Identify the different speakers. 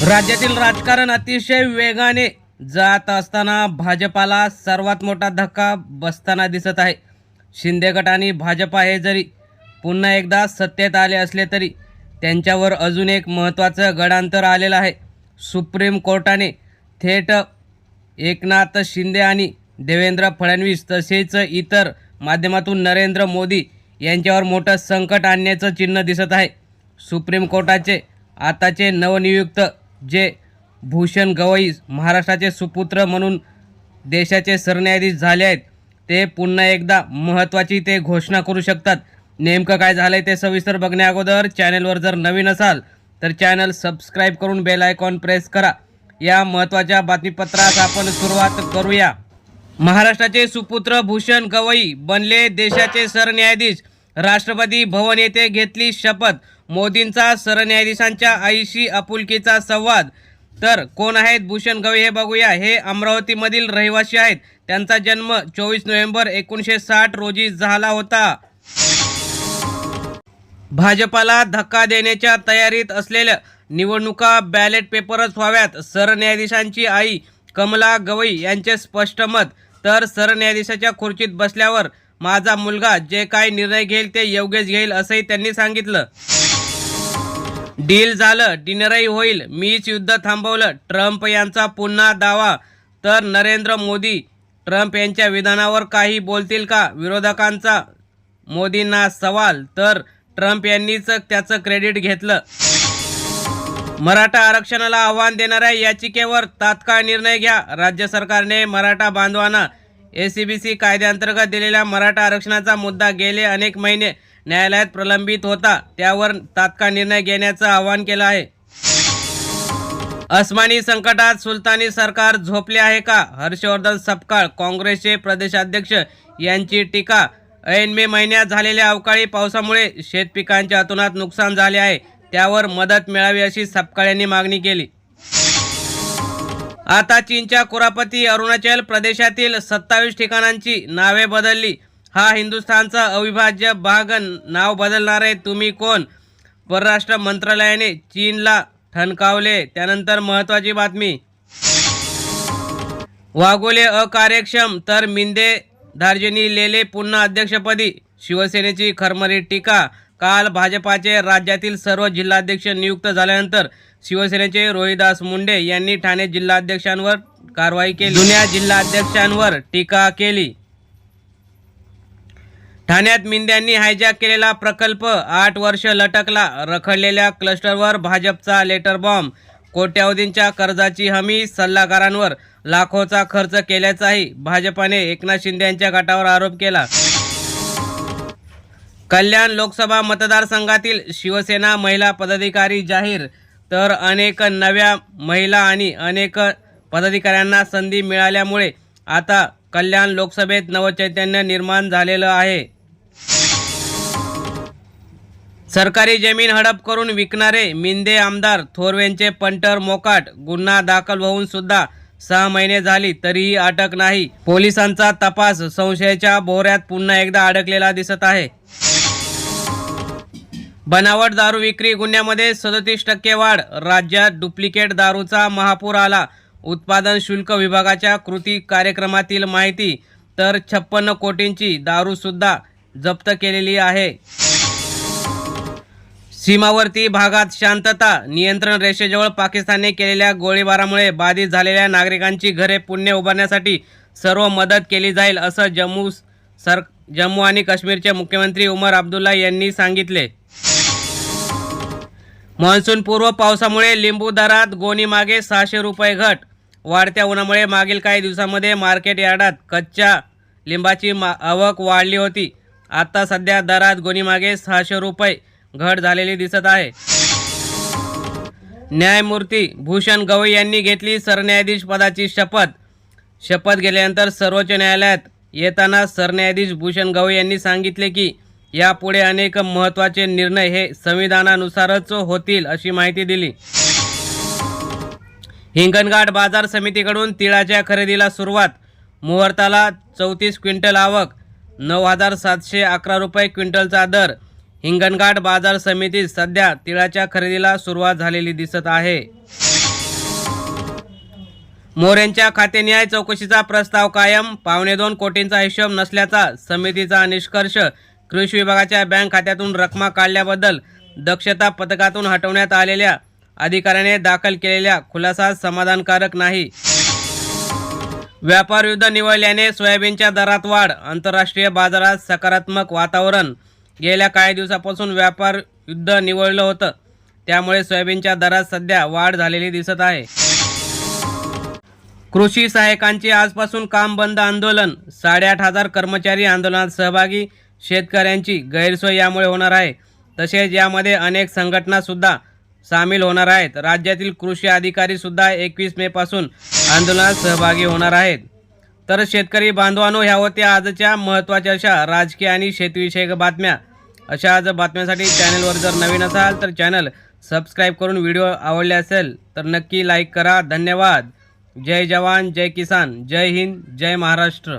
Speaker 1: राज्यातील राजकारण अतिशय वेगाने जात असताना भाजपाला सर्वात मोठा धक्का बसताना दिसत आहे. शिंदे गट आणि भाजपा हे जरी पुन्हा एकदा सत्तेत आले असले तरी त्यांच्यावर अजून एक महत्त्वाचं गडांतर आलेलं आहे. सुप्रीम कोर्टाने थेट एकनाथ शिंदे आणि देवेंद्र फडणवीस तसेच इतर माध्यमातून नरेंद्र मोदी यांच्यावर मोठं संकट आणण्याचं चिन्ह दिसत आहे. सुप्रीम कोर्टाचे आताचे नवनियुक्त जे भूषण गवई महाराष्ट्राचे सुपुत्र म्हणून देशाचे सरन्यायाधीश झाले आहेत ते पुन्हा एकदा महत्त्वाची ते घोषणा करू शकतात. नेमकं काय झालंय ते सविस्तर बघण्या अगोदर चॅनेलवर जर नवीन असाल तर चॅनल सबस्क्राईब करून बेल आयकॉन प्रेस करा. या महत्त्वाच्या बातमीपत्रास आपण सुरुवात करूया. महाराष्ट्राचे सुपुत्र भूषण गवई बनले देशाचे सरन्यायाधीश. राष्ट्रपती भवन येथे घेतली शपथ. मोदींचा सरन्यायाधीशांच्या आईशी आपुलकीचा संवाद. तर कोण आहेत भूषण गवई हे बघूया. हे अमरावतीमधील रहिवासी आहेत. त्यांचा जन्म चोवीस नोव्हेंबर एकोणीसशे साठ रोजी झाला होता. भाजपाला धक्का देण्याच्या तयारीत असलेल्या निवडणुका बॅलेट पेपरच व्हाव्यात. सरन्यायाधीशांची आई कमला गवई यांचे स्पष्ट मत. तर सरन्यायाधीशाच्या खुर्चीत बसल्यावर माझा मुलगा जे काय निर्णय घेईल ते योग्यच घेईल असंही त्यांनी सांगितलं. डील झालं डिनरही होईल. मीच युद्ध थांबवलं. ट्रम्प यांचा पुन्हा दावा. तर नरेंद्र मोदी ट्रम्प यांच्या विधानावर काही बोलतील का? विरोधकांचा मोदींना सवाल. तर ट्रम्प यांनीच त्याचं क्रेडिट घेतलं. मराठा आरक्षणाला आव्हान देणाऱ्या याचिकेवर तात्काळ निर्णय घ्या. राज्य सरकारने मराठा बांधवांना एसीबीसी कायद्याअंतर्गत दिलेल्या मराठा आरक्षणाचा मुद्दा गेले अनेक महिने न्यायालयात प्रलंबित होता. त्यावर तात्काळ निर्णय घेण्याचं आवाहन केलं आहे. अस्मानी संकटात सुलतानी सरकार झोपले आहे का? हर्षवर्धन सपकाळ काँग्रेसचे प्रदेशाध्यक्ष यांची टीका. ऐन मे महिन्यात झालेल्या अवकाळी पावसामुळे शेतपिकांच्या अतोनात नुकसान झाले आहे. त्यावर मदत मिळावी अशी सपकाळ यांनी मागणी केली. आता चीनच्या कुरापती अरुणाचल प्रदेशातील सत्तावीस ठिकाणांची नावे बदलली. हा हिंदुस्थानचा अविभाज्य भाग नाव बदलणारे तुम्ही कोण? परराष्ट्र मंत्रालयाने चीनला ठणकावले. त्यानंतर महत्वाची बातमी. वाघोले अकार्यक्षम तर मिंदे दार्जिनी लेले पुन्हा अध्यक्षपदी. शिवसेनेची खरमरी टीका. काल भाजपाचे राज्यातील सर्व जिल्हाध्यक्ष नियुक्त झाल्यानंतर शिवसेनेचे रोहिदास मुंडे यांनी ठाणे जिल्हाध्यक्षांवर कारवाई केली. जुन्या जिल्हाध्यक्षांवर टीका केली. ठाण्यात मिंद्यांनी हायजॅक केलेला प्रकल्प आठ वर्ष लटकला. रखडलेल्या क्लस्टरवर भाजपचा लेटर बॉम्ब कोट्यावधींच्या कर्जाची हमी सल्लागारांवर लाखोचा खर्च केल्याचाही भाजपाने एकनाथ शिंदे यांच्या गटावर आरोप केला. कल्याण लोकसभा मतदारसंघातील शिवसेना महिला पदाधिकारी जाहीर तर अनेक नव्या महिला आणि अनेक पदाधिकाऱ्यांना संधी मिळाल्यामुळे आता कल्याण लोकसभेत नवचैतन्य निर्माण झालेलं आहे. सरकारी जमीन हडप करून विकणारे मिंदे आमदार थोरवेंचे पंटर मोकाट गुन्हा दाखल होऊन सुद्धा सहा महिने झाली तरीही अटक नाही. पोलिसांचा तपास संशयाच्या भोऱ्यात पुन्हा एकदा अडकलेला दिसत आहे. बनावट दारू विक्री गुन्ह्यामध्ये सदतीस टक्के वाढ. राज्यात डुप्लिकेट दारूचा महापूर आला. उत्पादन शुल्क विभागाच्या कृती कार्यक्रमातील माहिती तर छप्पन्न कोटींची दारूसुद्धा जप्त केलेली आहे. सीमावर्ती भागात शांतता नियंत्रण रेषेजवळ पाकिस्तानने केलेल्या गोळीबारामुळे बाधित झालेल्या नागरिकांची घरे पुण्य उभारण्यासाठी सर्व मदत केली जाईल असं जम्मू सर जम्मू आणि काश्मीरचे मुख्यमंत्री उमर अब्दुल्ला यांनी सांगितले. मान्सूनपूर्व पावसामुळे लिंबू दरात गोणीमागे सहाशे रुपये घट. वाढत्या उन्हामुळे मागील काही दिवसांमध्ये मार्केट यार्डात कच्च्या लिंबाची मा आवक वाढली होती. आता सध्या दरात गोणीमागे सहाशे रुपये घट झालेली दिसत आहे. न्यायमूर्ती भूषण गवई यांनी घेतली सरन्यायाधीश पदाची शपथ. शपथ घेतल्यानंतर सर्वोच्च न्यायालयात येताना सरन्यायाधीश भूषण गवई यांनी सांगितले की यापुढे अनेक महत्त्वाचे निर्णय हे संविधानानुसारच होतील अशी माहिती दिली. हिंगणघाट बाजार समितीकडून तिळाच्या खरेदीला सुरुवात. मुहूर्ताला चौतीस क्विंटल आवक नऊ हजार सातशे अकरा रुपये क्विंटलचा दर. हिंगणघाट बाजार समितीत सध्या तिळाच्या खरेदीला सुरुवात झालेली दिसत आहे. मोरेंच्या खातेन्याय चौकशीचा प्रस्ताव कायम. पावणे दोन कोटींचा हिशोब नसल्याचा समितीचा निष्कर्ष कृषी विभागाच्या बँक खात्यातून रकमा काढल्याबद्दल दक्षता पथकातून हटवण्यात आलेल्या अधिकाऱ्याने दाखल केलेल्या खुलासा समाधानकारक नाही. व्यापार युद्ध निवळल्याने सोयाबीनच्या दरात वाढ आंतरराष्ट्रीय बाजारात सकारात्मक वातावरण. गेल्या काही दिवसापासून व्यापार युद्ध निवळलं होतं. त्यामुळे सोयाबीनच्या दरात सध्या वाढ झालेली दिसत आहे. कृषी सहाय्यकांचे आजपासून काम बंद आंदोलन. साडेआठ हजार कर्मचारी आंदोलनात सहभागी. शेतकऱ्यांची गैरसोय यामुळे होणार आहे. तसेच यामध्ये अनेक संघटनासुद्धा सामील होणार आहेत. राज्यातील कृषी अधिकारीसुद्धा एकवीस मेपासून आंदोलनात सहभागी होणार आहेत. तर शेतकरी बांधवांनो ह्या होत्या आजच्या महत्त्वाच्या अशा राजकीय आणि शेतीविषयक बातम्या. अशा आज बातम्यांसाठी चॅनलवर जर नवीन असाल तर चॅनल सबस्क्राईब करून व्हिडिओ आवडले असेल तर नक्की लाईक करा. धन्यवाद. जय जवान जय किसान. जय हिंद जय महाराष्ट्र.